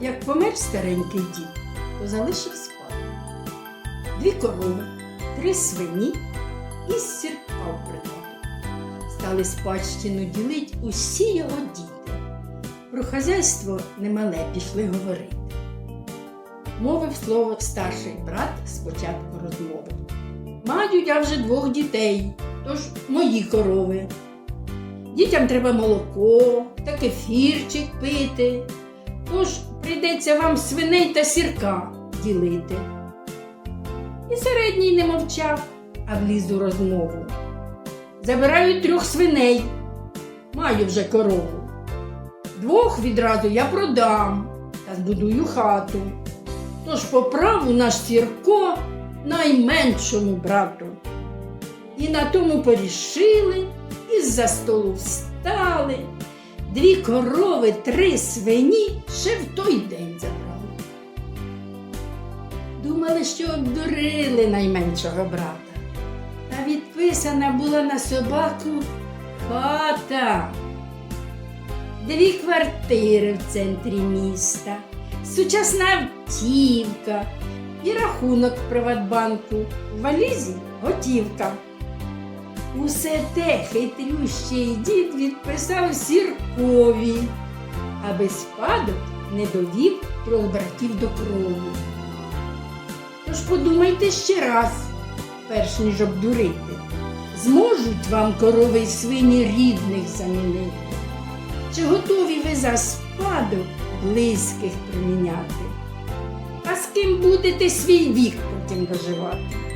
як помер старенький дід, то залишив спадок. Дві корови, три свині і сірка в придаток. Стали спадщину ділить усі його діти. Про хазяйство немале пішли говорити. Мовив слово старший брат спочатку розмови. Маю я вже двох дітей, тож мої корови. Дітям треба молоко та кефірчик пити. Тож прийдеться вам свиней та сірка ділити. І середній не мовчав, а вліз у розмову. Забираю трьох свиней, маю вже корову. Двох відразу я продам та збудую хату. Тож по праву наш сірко найменшому брату. І на тому порішили, і за столу встали. Дві корови, три свині ще в той день забрали. Думали, що обдурили найменшого брата. Та відписана була на собаку хата. Дві квартири в центрі міста, сучасна автівка і рахунок в Приватбанку. В валізі готівка. Усе те хитрющий дід відписав сіркові, аби спадок не довів трьох братів до крові. Тож подумайте ще раз, перш ніж обдурити, зможуть вам корови й свині рідних замінити? Чи готові ви за спадок близьких приміняти? А з ким будете свій вік потім доживати?